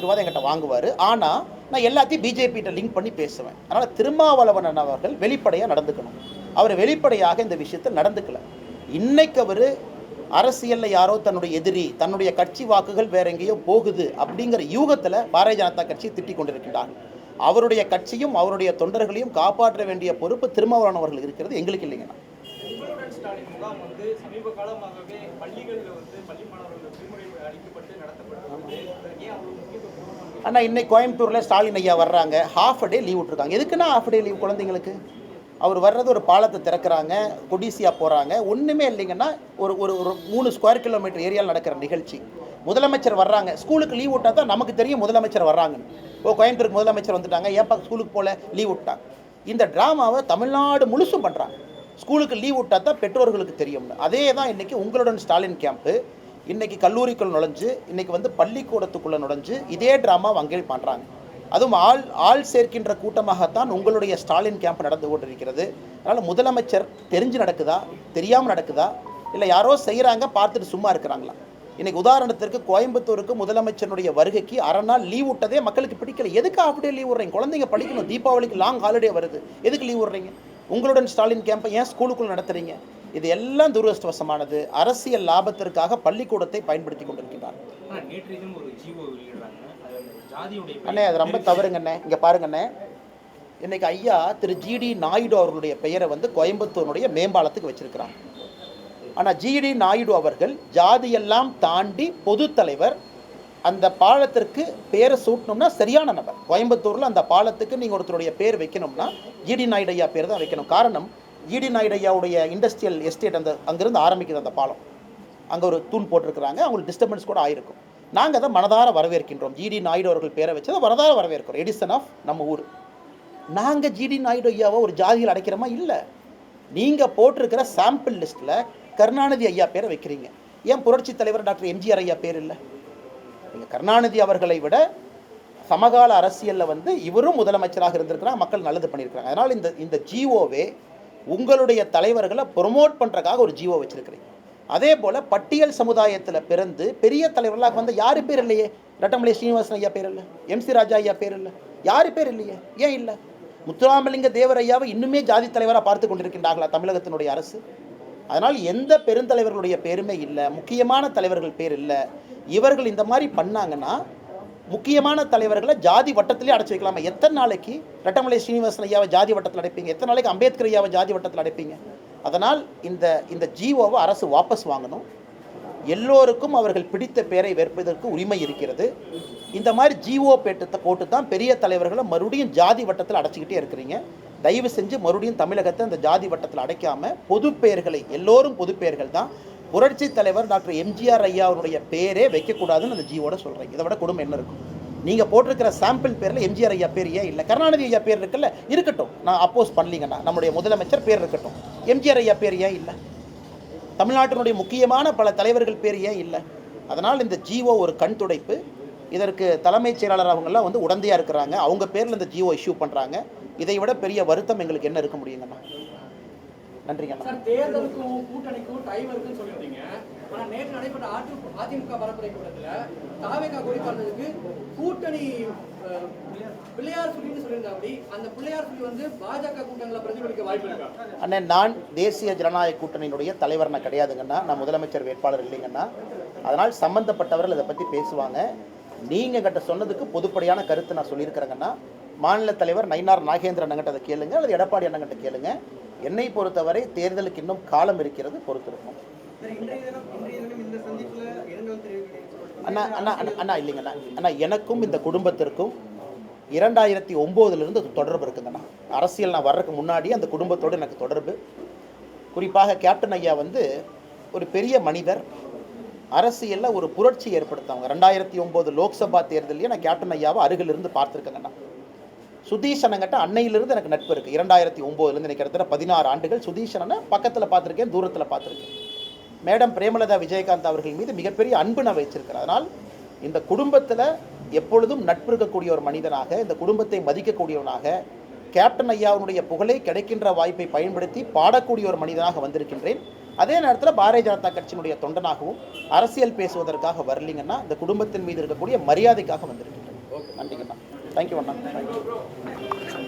ஆசீர்வாதம் என்கிட்ட வாங்குவார். ஆனால் நான் எல்லாத்தையும் பிஜேபிகிட்ட லிங்க் பண்ணி பேசுவேன். அதனால் திருமாவளவன் அவர்கள் வெளிப்படையாக நடந்துக்கணும். அவர் வெளிப்படையாக இந்த விஷயத்தில் நடந்துக்கல. இன்னைக்கு அவர் அரசியலில் யாரோ தன்னுடைய எதிரி தன்னுடைய கட்சி வாக்குகள் வேற எங்கேயோ போகுது அப்படிங்கிற யூகத்தில் பாரதிய ஜனதா கட்சியை திட்டிக் கொண்டிருக்கின்றார். அவருடைய கட்சியும் அவருடைய தொண்டர்களையும் காப்பாற்ற வேண்டிய பொறுப்பு திருமாவளவன் அவர்கள் இருக்கிறது எங்களுக்கு இல்லைங்கண்ணா. ஸ்டாலின் முகாம் வந்து சமீப காலமாகவே பள்ளிகளில் வந்து பள்ளி மாணவர்கள் விடுமுறை அளிக்கப்பட்டு நடத்தப்படுகிறது ஆனால் இன்னைக்கு கோயம்புத்தூரில் ஸ்டாலின் ஐயா வர்றாங்க. ஹாஃப் டே லீவ் விட்ருக்காங்க எதுக்குன்னா ஹாஃப் டே லீவ் குழந்தைங்களுக்கு? அவர் வர்றது ஒரு பாலத்தை திறக்கிறாங்க கொடிசியா போகிறாங்க ஒன்றுமே இல்லைங்கன்னா ஒரு ஒரு ஒரு மூணு ஸ்கொயர் கிலோமீட்டர் ஏரியாவில் நடக்கிற நிகழ்ச்சி. முதலமைச்சர் வர்றாங்க. ஸ்கூலுக்கு லீவ் விட்டா தான் நமக்கு தெரியும் முதலமைச்சர் வர்றாங்கன்னு. ஓ கோயம்புத்தூருக்கு முதலமைச்சர் வந்துட்டாங்க. ஏப்பா ஸ்கூலுக்கு போல? லீவ் விட்டாங்க. இந்த ட்ராமாவை தமிழ்நாடு முழுசும் பண்ணுறாங்க ஸ்கூலுக்கு லீவ் விட்டா தான் பெற்றோர்களுக்கு தெரியும்னு அதே தான் இன்றைக்கி உங்களுடன் ஸ்டாலின் கேம்ப்பு இன்றைக்கி கல்லூரிக்குள் நுழைஞ்சு இன்றைக்கி வந்து பள்ளிக்கூடத்துக்குள்ளே நுழைஞ்சு இதே ட்ராமா அங்கே பண்ணுறாங்க அதுவும் ஆள் ஆள் சேர்க்கின்ற கூட்டமாகத்தான் உங்களுடைய ஸ்டாலின் கேம்ப் நடந்து கொண்டிருக்கிறது. அதனால் முதலமைச்சர் தெரிஞ்சு நடக்குதா? தெரியாமல் நடக்குதா? இல்லை யாரோ செய்கிறாங்க பார்த்துட்டு சும்மா இருக்கிறாங்களா? இன்றைக்கி உதாரணத்திற்கு கோயம்புத்தூருக்கு முதலமைச்சருடைய வருகைக்கு அரை நாள் லீவ் விட்டதே மக்களுக்கு பிடிக்கல. எதுக்கு அப்படியே லீவ் விடுறீங்க? குழந்தைங்க படிக்கணும். தீபாவளிக்கு லாங் ஹாலிடே வருது. எதுக்கு லீவ் விடுறீங்க? உங்களுடன் ஸ்டாலின் கேம்பை ஏன் ஸ்கூலுக்குள்ள நடத்துறீங்க? இது எல்லாம் துரதிருஷ்டவசமானது. அரசியல் லாபத்திற்காக பள்ளிக்கூடத்தை பயன்படுத்தி கொண்டிருக்கிறார். அண்ணே அது ரொம்ப தவறுங்கண்ணே. இங்கே பாருங்கண்ணே. இன்னைக்கு ஐயா திரு ஜிடி நாயுடு அவர்களுடைய பெயரை வந்து கோயம்புத்தூருடைய மேம்பாலத்துக்கு வச்சிருக்கிறாங்க ஆனால் ஜிடி நாயுடு அவர்கள் ஜாதியெல்லாம் தாண்டி பொது தலைவர் அந்த பாலத்திற்கு பேரை சூட்டணும்னா சரியான நபர். கோயம்புத்தூரில் அந்த பாலத்துக்கு நீங்கள் ஒருத்தருடைய பேர் வைக்கணும்னா ஜிடி நாயுடு ஐயா பேர் தான் வைக்கணும். காரணம் ஜிடி நாயுடு ஐயாவுடைய இண்டஸ்ட்ரியல் எஸ்டேட் அந்த அங்கேருந்து ஆரம்பிக்குது அந்த பாலம். அங்கே ஒரு தூண் போட்டிருக்கிறாங்க அவங்களுக்கு டிஸ்டர்பன்ஸ் கூட ஆயிருக்கும். நாங்கள் அதை மனதார வரவேற்கின்றோம். ஜிடி நாயுடு அவர்கள் பேரை வச்சு அதை மனதார வரவேற்கிறோம். எடிசன் ஆஃப் நம்ம ஊர். நாங்கள் ஜிடி நாயுடு ஐயாவை ஒரு ஜாதியில் அடைக்கிறோமா? இல்லை. நீங்கள் போட்டிருக்கிற சாம்பிள் லிஸ்ட்டில் கருணாநிதி ஐயா பேரை வைக்கிறீங்க. ஏன் புரட்சி தலைவர் டாக்டர் எம்ஜிஆர் ஐயா பேர் இல்லை? நீங்கள் கருணாநிதி அவர்களை விட சமகால அரசியலில் வந்து இவரும் முதலமைச்சராக இருந்திருக்கிறாங்க மக்கள் நல்லது பண்ணியிருக்கிறாங்க. அதனால் இந்த இந்த ஜிஓவே உங்களுடைய தலைவர்களை ப்ரொமோட் பண்ணுறக்காக ஒரு ஜிஓ வச்சுருக்கிறீங்க. அதே போல் பட்டியல் சமுதாயத்தில் பிறந்து பெரிய தலைவர்களாக வந்து யார் பேர் இல்லையே? ரட்டமலை ஸ்ரீனிவாசன் ஐயா பேர் இல்லை எம்சி ராஜா ஐயா பேர் இல்லை யார் பேர் இல்லையே? ஏன் இல்லை? முத்துராமலிங்க தேவர் ஐயாவை இன்னுமே ஜாதி தலைவராக பார்த்து கொண்டிருக்கின்றார்களா தமிழகத்தினுடைய அரசு? அதனால் எந்த பெருந்தலைவர்களுடைய பேருமே இல்லை முக்கியமான தலைவர்கள் பேர் இல்லை. இவர்கள் இந்த மாதிரி பண்ணாங்கன்னா முக்கியமான தலைவர்களை ஜாதி வட்டத்திலே அடைச்சி வைக்கலாமா. எத்தனை நாளைக்கு? ரெட்டமலை ஸ்ரீனிவாசன் ஐயாவை ஜாதி வட்டத்தில் அடைப்பீங்க. எத்தனை நாளைக்கு அம்பேத்கர் ஐயாவை ஜாதி வட்டத்தில் அடைப்பீங்க? அதனால் இந்த இந்த ஜீவோவை அரசு வாபஸ் வாங்கணும். எல்லோருக்கும் அவர்கள் பிடித்த பேரை வேற்பதற்கு உரிமை இருக்கிறது. இந்த மாதிரி ஜிஓ பேட்டத்தை போட்டு தான் பெரிய தலைவர்களை மறுபடியும் ஜாதி வட்டத்தில் அடைச்சிக்கிட்டே இருக்கிறீங்க. தயவு செஞ்சு மறுபடியும் தமிழகத்தை அந்த ஜாதி வட்டத்தில் அடைக்காமல் பொது பெயர்களை எல்லோரும் பொது பெயர்கள் தான் புரட்சி தலைவர் டாக்டர் எம்ஜிஆர் ஐயா அவருடைய பேரே வைக்கக்கூடாதுன்னு அந்த ஜீவோட சொல்கிறேன் இதை விட கொடுமை என்ன இருக்கும்? நீங்கள் போட்டிருக்கிற சாம்பிள் பேரில் எம்ஜிஆர் ஐயா பேர் ஏன் இல்லை? கருணாநிதி ஐயா பேர் இருக்குல்ல? இருக்கட்டும். நான் அப்போஸ் பண்ணலீங்கண்ணா நம்முடைய முதலமைச்சர் பேர் இருக்கட்டும். எம்ஜிஆர் ஐயா பேர் ஏன் இல்லை? தமிழ்நாட்டினுடைய முக்கியமான பல தலைவர்கள் பேர் ஏன் இல்லை? அதனால் இந்த ஜிஓ ஒரு கண் துடைப்பு. இதற்கு தலைமைச் செயலாளர் அவங்கெல்லாம் வந்து உடந்தையாக இருக்கிறாங்க. அவங்க பேரில் இந்த ஜியோ இஷ்யூ பண்ணுறாங்க இதை விட பெரிய வருத்தம் எங்களுக்கு என்ன இருக்க முடியுங்கண்ணா நன்றிங்கண்ணா சார் தேர்தலுக்கும் கூட்டணிக்கும் டைம் இருக்குன்னு சொல்லியிருந்தீங்க. ஆனா நேற்று நடைபெற்ற அதி அதிமுக பரப்புரை கூட்டத்துல தாவேகா கொடி பறந்ததுக்கு கூட்டணி அஹ், பிள்ளையார் சொல்லின்னு சொல்லியிருந்தாப்படி அந்த பிள்ளையார் சொல்லி வந்து பாஜக கூட்டங்களை பிரதிபலிக்க வாய்ப்பு இருக்கா? அண்ணே நான் தேசிய ஜனநாயக கூட்டணியினுடைய தலைவர் நான் கிடையாதுங்கண்ணா நான் முதலமைச்சர் வேட்பாளர் இல்லைங்கண்ணா அதனால் சம்பந்தப்பட்டவர்கள் இதை பற்றி பேசுவாங்க. நீங்கள் கிட்ட சொன்னதுக்கு பொதுப்படையான கருத்து நான் சொல்லியிருக்கிறேங்கண்ணா மாநில தலைவர் நயினார் நாகேந்திரன் அண்ணங்கிட்ட அதை கேளுங்க அல்லது எடப்பாடி அண்ணங்கிட்ட கேளுங்க. என்னை பொறுத்தவரை தேர்தலுக்கு இன்னும் காலம் இருக்கிறது பொறுத்திருக்கும். அண்ணா அண்ணா அண்ணா அண்ணா இல்லைங்கண்ணா அண்ணா எனக்கும் இந்த குடும்பத்திற்கும் இரண்டாயிரத்தி ஒம்போதுலேருந்து தொடர்பு இருக்குங்கண்ணா அரசியல் நான் வர்றதுக்கு முன்னாடி அந்த குடும்பத்தோடு எனக்கு தொடர்பு. குறிப்பாக கேப்டன் ஐயா வந்து ஒரு பெரிய மனிதர். அரசியலில் ஒரு புரட்சி ஏற்படுத்தவங்க. ரெண்டாயிரத்தி ஒம்பது லோக்சபா தேர்தலையே நான் கேப்டன் ஐயாவை அருகிலிருந்து பார்த்துருக்கேங்கண்ணா. சுதீஷனங்கிட்ட அன்னையிலிருந்து எனக்கு நட்பு இருக்குது இரண்டாயிரத்தி ஒம்போதுலேருந்து எனக்கு கிட்டத்தட்ட பதினாறு ஆண்டுகள் சுதீஷனை பக்கத்தில் பார்த்துருக்கேன் தூரத்தில் பார்த்துருக்கேன். மேடம் பிரேமலதா விஜயகாந்த் அவர்கள் மீது மிகப்பெரிய அன்பு நான் வச்சிருக்கிறேன் அதனால் இந்த குடும்பத்தில் எப்பொழுதும் நட்பு இருக்கக்கூடிய ஒரு மனிதனாக இந்த குடும்பத்தை மதிக்கக்கூடியவனாக கேப்டன் ஐயாவுடைய புகழை கிடைக்கின்ற வாய்ப்பை பயன்படுத்தி பாடக்கூடிய ஒரு மனிதனாக வந்திருக்கின்றேன். அதே நேரத்தில் பாரதிய ஜனதா கட்சியினுடைய தொண்டனாகவும் அரசியல் பேசுவதற்காக வரலீங்கன்னா இந்த குடும்பத்தின் மீது இருக்கக்கூடிய மரியாதைக்காக வந்திருக்கின்றேன். நன்றிங்கண்ணா தேங்க்யூ அண்ணா தேங்க்யூ